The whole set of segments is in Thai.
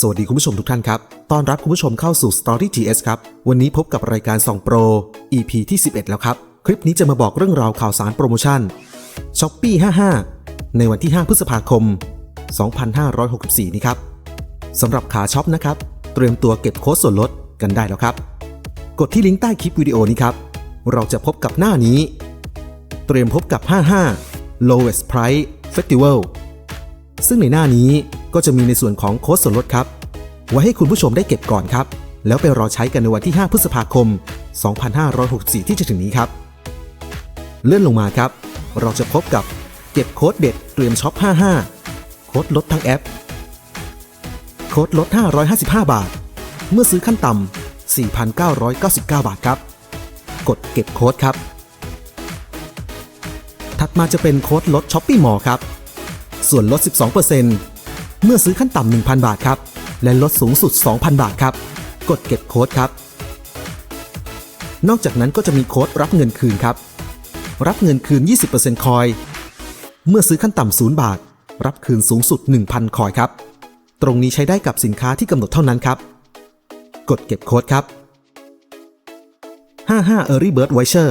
สวัสดีคุณผู้ชมทุกท่านครับ ต้อนรับคุณผู้ชมเข้าสู่ Story GS ครับ วันนี้พบกับรายการส่องโปร EP ที่ 11 แล้วครับ คลิปนี้จะมาบอกเรื่องราวข่าวสารโปรโมชั่น s h o p e e 55 ในวันที่ 5 พฤษภาคม 2564 นี้ครับสำหรับขาช็อปนะครับ เตรียมตัวเก็บโค้ดส่วนลดกันได้แล้วครับ กดที่ลิงก์ใต้คลิปวิดีโอนี้ครับ เราจะพบกับหน้านี้ เตรียมพบกับ 55 lowest price festival ซึ่งในหน้านี้ ก็จะมีในส่วนของโค้ดส่วนลดครับ ไว้ให้คุณผู้ชมได้เก็บก่อนครับ แล้วไปรอใช้กันในวันที่ 5 พฤษภาคม 2564 ที่จะถึงนี้ครับ เลื่อนลงมาครับ เราจะพบกับเก็บโค้ดเด็ดเตรียมช็อป 55 โค้ดลดทั้งแอป โค้ดลด 555 บาท เมื่อซื้อขั้นต่ำ 4,999 บาทครับ กดเก็บโค้ดครับ ถัดมาจะเป็นโค้ดลดช้อปปี้มอครับ ส่วนลด 12% เมื่อซื้อขั้นต่ำ 1,000 บาทครับ และลดสูงสุด 2,000 บาทครับ กดเก็บโค้ดครับ นอกจากนั้นก็จะมีโค้ดรับเงินคืนครับ รับเงินคืน 20%คอย เมื่อซื้อขั้นต่ำ 0 บาท รับคืนสูงสุด 1,000 คอยครับ ตรงนี้ใช้ได้กับสินค้าที่กำหนดเท่านั้นครับ กดเก็บโค้ดครับ 55 Early Bird Voucher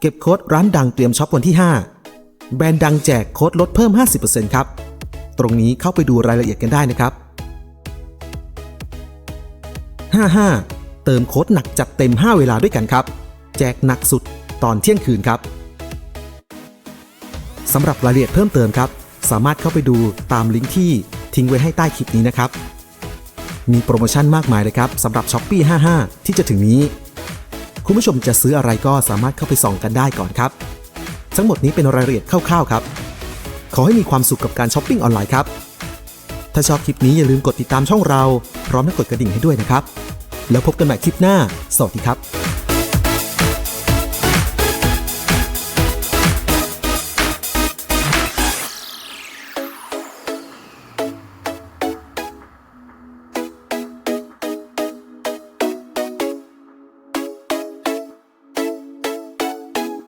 เก็บโค้ดร้านดังเตรียมช็อปวันที่ 5 แบรนด์ดังแจกโค้ดลดเพิ่ม 50%ครับ ตรงนี้เข้าไปดูรายละเอียดกันได้นะครับ 55 เติมโค้ดหนักจัดเต็ม 5 เวลาด้วยกันครับ แจกหนักสุดตอนเที่ยงคืนครับสำหรับรายละเอียดเพิ่มเติมครับ สามารถเข้าไปดูตามลิงก์ที่ทิ้งไว้ให้ใต้คลิปนี้นะครับ มีโปรโมชั่นมากมายเลยครับสำหรับ s h อ p e e 55 ที่จะถึงนี้ คุณผู้ชมจะซื้ออะไรก็สามารถเข้าไปส่องกันได้ก่อนครับ ทั้งหมดนี้เป็นรายละเอียดคร่าวๆครับ ขอให้มีความสุขกับการช้อปปิ้งออนไลน์ครับ ถ้าชอบคลิปนี้อย่าลืมกดติดตามช่องเรา พร้อมทั้งกดกระดิ่งให้ด้วยนะครับ แล้วพบกันใหม่คลิปหน้า สวัสดีครับ